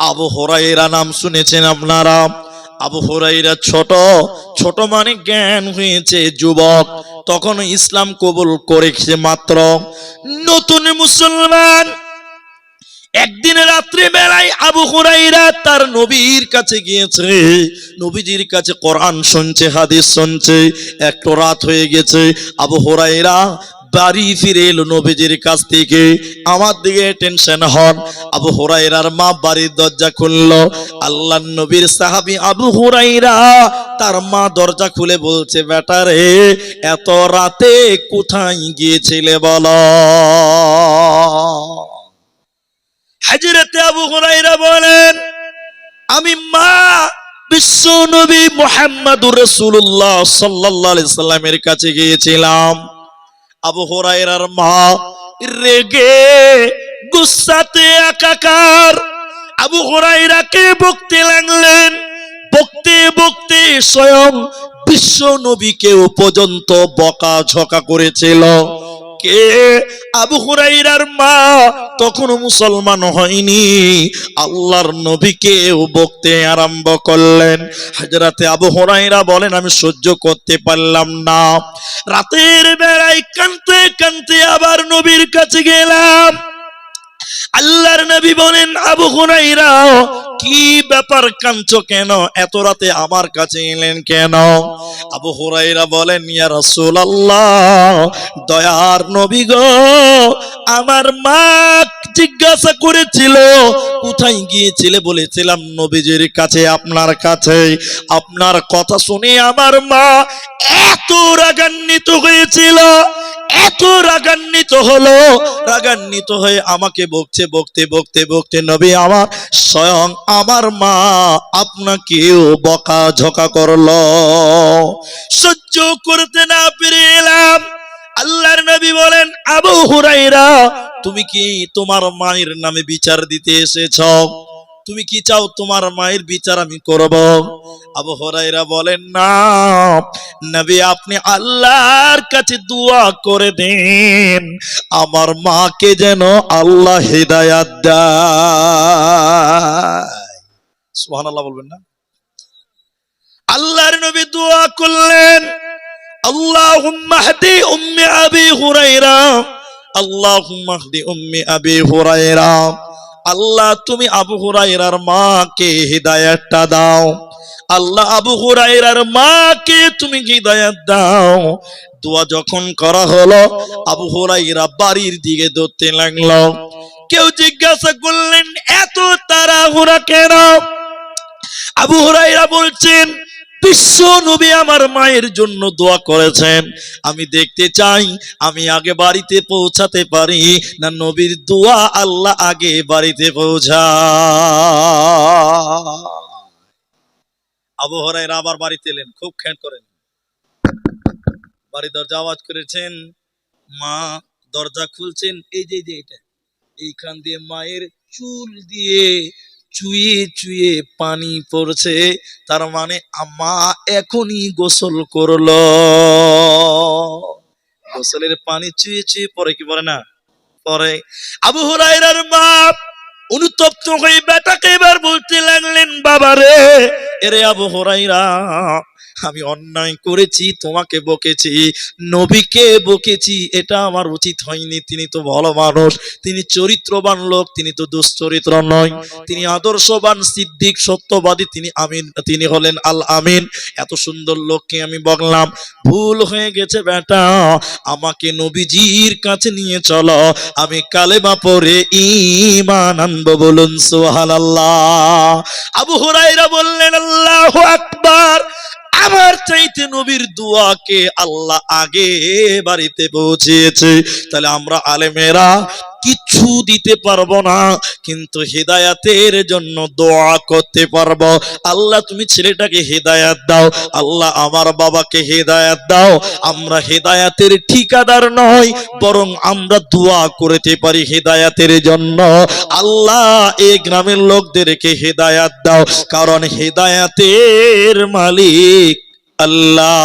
আবু হরাইরা নাম শুনেছেন আপনারা? আবু হরাইরা ছোট ছোট মানে জ্ঞান হয়েছে, যুবক। তখন ইসলাম কবুল করেছে মাত্র। নতুন মুসলমান। একদিন রাত্রি বেলায় আবু হুরাইরা তার নবীর কাছে গিয়েছে। নবীজির কাছে কোরআন শুনছে, হাদিস শুনছে। একটু রাত হয়ে গেছে। আবু হুরাইরা বাড়ি ফিরে এলো নবীজির কাছ থেকে। আমার দিকে টেনশন হন। আবু হুরাইরার মা বাড়ির দরজা খুললো। আল্লাহ নবীর সাহাবী আবু হুরাইরা তার মা দরজা খুলে বলছে, বেটা রে, এত রাতে কোথায় গিয়েছিলে বলো? হাজরতে আবু হুরাইরা বলেন, আমি মা বিশ্ব নবী মোহাম্মদুর রসুল্লাহ আলাইহি সাল্লামের কাছে গিয়েছিলাম। আবু হরাইরার মা রেগে গুসাতে একাকার। আবু হরাইরাকে বকতে লাগলেন। বকতে বকতে স্বয়ং বিশ্ব নবীকেও পর্যন্ত বকা ঝকা করেছিল। কে? আবু হুরাইরার মা তখনও মুসলমান হয়নি। আল্লাহর নবীকেও বকতে আরম্ভ করলেন। হাজরাতে আবু হুরাইরা বলেন, আমি সহ্য করতে পারলাম না। রাতের বেলায় কানতে কানতে আবার নবীর কাছে গেলাম। আল্লাহর নবী বলেন, আবু হুরাইরা কি ব্যাপার কাঞ্চ কেন? এত রাতে আমার কাছে এলেন কেন? আবু হুরাইরা বলেন, ইয়া রাসূলুল্লাহ, দয়ার নবী গো আমার মা জিজ্ঞাসা করেছিল, কোথায় গিয়েছিলে? বলেছিলাম, নবীজির কাছে, আপনার কাছে। আপনার কথা শুনে আমার মা এত রাগান্বিত হয়েছিল, এত রাগান্বিত হলো, রাগান্বিত হয়ে আমাকে বকছে, বকতে বকতে বকতে, নবী, আমার স্বয়ং আমার মা আপনাকেও বকা ঝকা করল। সহ্য করতে না পেরে এলাম আল্লাহর নবী বলেন, আবু হুরাইরা তুমি কি তোমার মায়ের নামে বিচার দিতে এসেছ? তুমি কি চাও তোমার মায়ের বিচার আমি করব? আবু হরাইরা বলেন, না, নবী আপনি আল্লাহর কাছে দোয়া করে দেন। আমার মাকে যেন আল্লাহ হেদায়াত দেয়। সুবহানাল্লাহ বলবেন না? আল্লাহর নবী দোয়া করলেন আল্লাহুম্মা হদি উম্মি আবি হুরাইরা আল্লাহুম্মা হদি উম্মি আবি হুরাইরা আল্লাহ, তুমি আবু হুরাইরার মাকে হিদায়াতটা দাও। আল্লাহ, আবু হুরাইরার মাকে তুমি হিদায়াত দাও। দোয়া যখন করা হলো, আবু হুরাইরা বাড়ির দিকে দৌড়তে লাগল। কেউ জিজ্ঞাসা করলেন, এত তাড়াহুড়া কেন? আবু হুরাইরা বলছেন বিশ্ব নবী আমার মায়ের জন্য দোয়া করেছেন। আমি দেখতে চাই, আমি আগে বাড়িতে পৌঁছাতে পারি না নবীর দোয়া আল্লাহ আগে বাড়িতে পৌঁছা আবু হরাইরা আবার বাড়িতে এলেন, খুব খেয়াল করেন। বাড়ি দরজা আওয়াজ করেছেন, মা দরজা খুলছেন, এই যে যে এটা, এইখান দিয়ে মায়ের চুল দিয়ে চুয়ে চুয়ে পানি পড়ছে, তার মানে আম্মা এখনই গোসল করল। গোসলের পানি চুয়ে চুয়ে পরে কি বলে না? পরে আবু হুরাইরার বাপ অনুতপ্ত হয়ে বেটাকে এবার বলতে লাগলেন, বাবারে, এরে আবু হুরাইরা আমি অন্যায় করেছি, তোমাকে বকেছি, নবীকে বকেছি, এটা আমার উচিত হয়নি। তিনি তো ভালো মানুষ, তিনি চরিত্রবান লোক, তিনি তো দুশ্চরিত্র নয়। তিনি আদর্শবান, সিদ্দিক, সত্যবাদী, তিনি আমিন, তিনি হলেন আল আমিন। এত সুন্দর লোককে আমি বললাম ভুল হয়ে গেছে বেটা, আমাকে নবীজির কাছে নিয়ে চলো। আমি কালেমা পরে ইমান আনব বলুন সুবহানাল্লাহ। আবু হুরাইরা বললেন, আল্লাহু আকবার। আমার চাইতে নবীর দোয়াকে আল্লাহ আগে বাড়িতে পৌঁছেছে তাহলে আমরা আলেমেরা কিছু দিতে পারব না, কিন্তু হেদায়াতের জন্য দোয়া করতে পারব। আল্লাহ, তুমি ছেলেটাকে হেদায়াত দাও। আল্লাহ, আমার বাবাকে হেদায়াত দাও। আমরা হেদায়াতের ঠিকাদার নয় বরং আমরা দোয়া করতে পারি হেদায়াতের জন্য। আল্লাহ এই গ্রামের লোকদেরকে হেদায়াত দাও, কারণ হেদায়াতের মালিক আল্লাহ।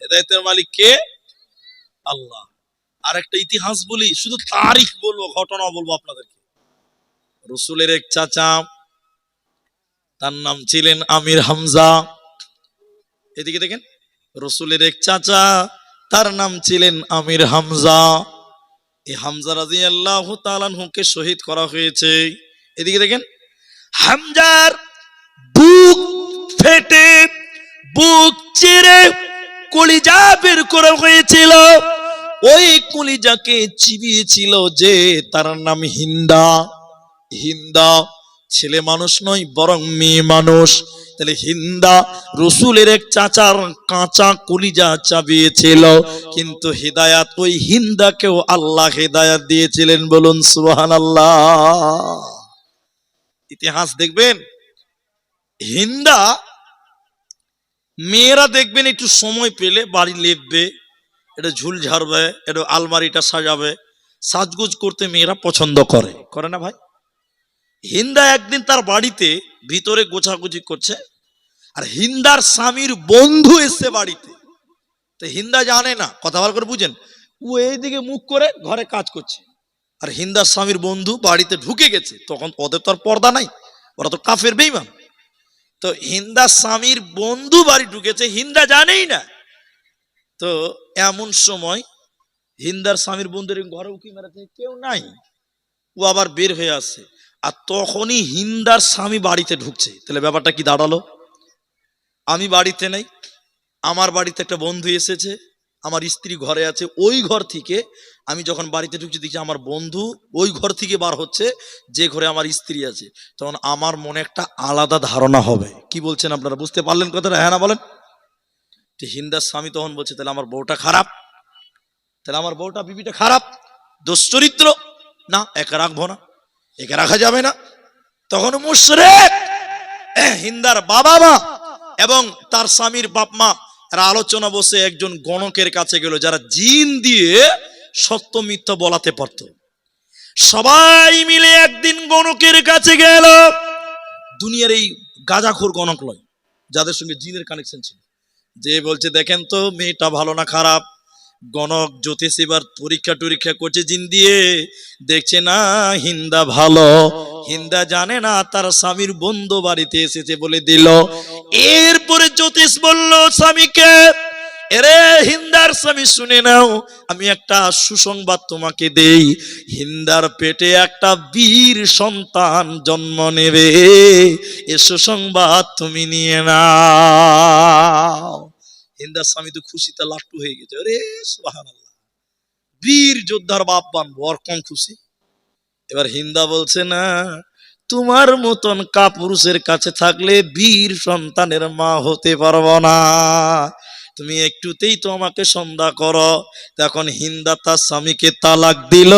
হেদায়তের মালিক কে? আল্লাহ। আর একটা ইতিহাস বলি, শুধু তারিখ বলব, ঘটনা বলব আপনাদেরকে। রসুলের এক চাচা, তার নাম ছিলেন আমির হামজা। এদিকে দেখেন, রসুলের এক চাচা, তার নাম ছিলেন আমির হামজা। এই হামজা রাজি আল্লাহ তালানহুকে শহীদ করা হয়েছে। এদিকে দেখেন, হামজার বুক ফেটে, বুক চিরে কলিজা বের করা হয়েছিল। ওই কলিজাকে চিবিয়েছিল যে তার নাম হিন্দা। হিন্দা ছেলে মানুষ নয়, বরং মেয়ে মানুষ। তাহলে হিন্দা রসুলের এক চাচার কাঁচা কলিজা চাবিয়েছিল, কিন্তু হিদায়াত ওই হিন্দাকেও আল্লাহ হিদায়াত দিয়েছিলেন বলুন সুহান আল্লাহ ইতিহাস দেখবেন? হিন্দা মেয়েরা দেখবেন একটু সময় পেলে বাড়ি লেপবে এটা ঝুল ঝাড়বে, এটা আলমারিটা সাজাবে। সাজগুজ করতে মেয়েরা পছন্দ করে। করে না ভাই? হিন্দা একদিন তার বাড়িতে ভিতরে গোছাগুছি করছে, আর হিন্দার স্বামীর বন্ধু এসছে বাড়িতে। তো হিন্দা জানে না, কথা ভালো করে বুঝেন, ও এইদিকে মুখ করে ঘরে কাজ করছে। আর হিন্দার স্বামীর বন্ধু বাড়িতে ঢুকে গেছে, তখন ওদের তো আর পর্দা নাই, ওরা তো কাফের বেইমান তো হিন্দা স্বামীর বন্ধু বাড়ি ঢুকেছে, হিন্দা জানেই না। তো এমন সময় হিন্দার স্বামীর বন্ধুর ঘরে উকি মেরাতে কেউ নাই। ও আবার বের হয়ে আসছে আর তখনই হিন্দার স্বামী বাড়িতে ঢুকছে। তাহলে ব্যাপারটা কি দাঁড়াল? আমি বাড়িতে নেই। আমার বাড়িতে একটা বন্ধু এসেছে। আমার স্ত্রী ঘরে আছে। ওই ঘর থেকে আমি যখন বাড়িতে ঢুকছি দেখছি আমার বন্ধু ওই ঘর থেকে বার হচ্ছে। যে ঘরে আমার স্ত্রী আছে। তখন আমার মনে একটা আলাদা ধারণা হবে। কি বলছেন আপনারা? বুঝতে পারলেন কথাটা? হ্যাঁ না বলেন? হিন্দার স্বামী তখন বলছে, তাহলে আমার বউটা খারাপ। তাহলে আমার বউটা বিবিটা খারাপ। দুশ্চরিত্র। না, একা রাখব না। একে রাখা যাবে না। তখন মুশরেক। হিন্দার বাবা মা এবং তার স্বামীর বাপ মা, এরা আলোচনা বসে একজন গণকের কাছে গেল, যারা জিন দিয়ে সত্য মিথ্যা বলাতে পারত। সবাই মিলে একদিন গণকের কাছে গেল। দুনিয়ার এই গাজাখোর গণক লয়, যাদের সঙ্গে জিনের কানেকশন ছিল। যে বলছে, দেখেন তো, মেয়েটা ভালো না খারাপ। গণক জ্যোতিষ এবার পরীক্ষা টরীক্ষা করছে, জিন দিয়ে। দেখছে না, হিন্দা ভালো। হিন্দা জানে না, তার স্বামীর বন্ধু বাড়িতে এসেছে বলে দিল। এরপরে জ্যোতিষ বলল, স্বামীকে এরে হিন্দার স্বামী, শুনে নাও, আমি একটা সুসংবাদ তোমাকে দেই। হিন্দার পেটে একটা বীর সন্তান জন্ম নেবে। এ সুসংবাদ তুমি নিয়ে নাও। হিন্দার স্বামী তো খুশিতে লাট্টু হয়ে গেছে। আরে সুবহানাল্লাহ। বীর যোদ্ধার বাপ বানবো, আর কম খুশি? এবার হিন্দা বলছে, না, তোমার মতন কাপুরুষের কাছে থাকলে বীর সন্তানের মা হতে পারব না। তুমি একটুতেই তো আমাকে সন্ধ্যা করো। তখন হিন্দা তার স্বামীকে তালাক দিল।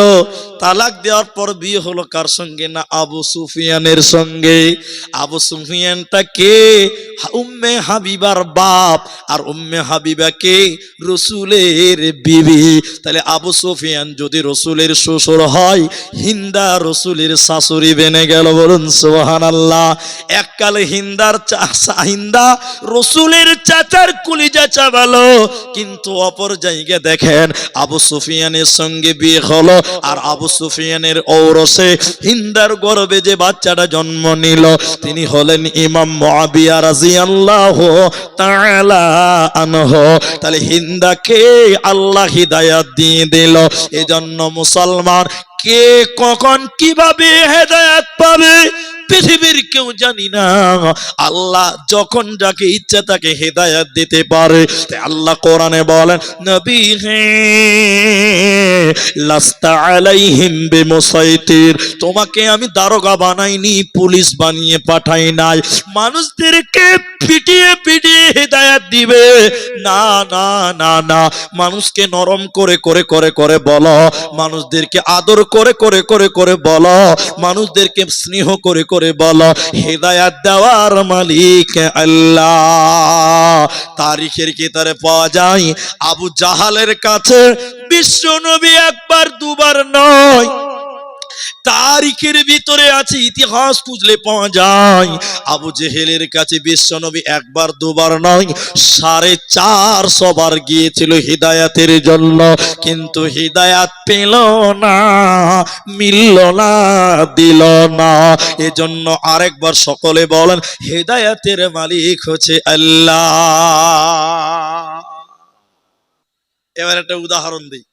তালাক দেওয়ার পর বিয়ে হলো কার সঙ্গে? না, আবু সুফিয়ানের সঙ্গে। আবু সুফিয়ানটা কে? উম্মে হাবিবার বাপ। আর উম্মে হাবিবাকে রসুলের বিবি। তাহলে আবু সুফিয়ান যদি রসুলের শ্বশুর হয়, হিন্দা রসুলের শাশুড়ি বেনে গেল বলুন সোহান আল্লাহ এককালে হিন্দার চা- হিন্দা রসুলের চাচার কুলিজা চাবালো কিন্তু অপর জায়গায় দেখেন আবু সুফিয়ানের সঙ্গে বিয়ে হলো আর আবু সুফিয়ানের ঔরসে হিন্দার গর্বে যে বাচ্চাটা জন্ম নিল, তিনি হলেন ইমাম মুআবিয়া রাদিয়াল্লাহু তাআলা আনহু। তাহলে হিন্দাকে আল্লাহ হিদায়াত দিয়ে দিল। এজন্য মুসলমান কে কখন কীভাবে হেদায়াত পাবে? পৃথিবীর কেউ জানি না। আল্লাহ যখন যাকে ইচ্ছা তাকে হেদায়াত দিতে পারে। আল্লাহ কোরআনে বলেন, নবী হে, লাস্তা আলাইহিম বিমুসাইতির, তোমাকে আমি দারোগা বানাইনি, পুলিশ বানিয়ে পাঠাই নাই। মানুষদেরকে পিটিয়ে পিটিয়ে হেদায়াত দিবে। না না না না, মানুষকে নরম করে করে করে করে বলো। মানুষদেরকে আদর করে করে করে করে বলো। মানুষদেরকে স্নেহ করে করে বলো, হেদায়াত দেওয়ার মালিক আল্লাহ। তারিখের কেতারে পাওয়া যায়, আবু জাহালের কাছে বিশ্ব নবী একবার দুবার নয়। তারিখের ভিতরে আছে, ইতিহাস খুঁজলে পাওয়া যায়। আবু জেহেলের কাছে বিশ্বনবী একবার, দুবার নয়, সাড়ে চারশো বার গিয়েছিল হিদায়াতের জন্য। কিন্তু হিদায়াত পেল না, মিলল না, দিল না। এজন্য আরেকবার সকলে বলেন, হেদায়াতের মালিক হচ্ছে আল্লাহ। এবার একটা উদাহরণ দিই।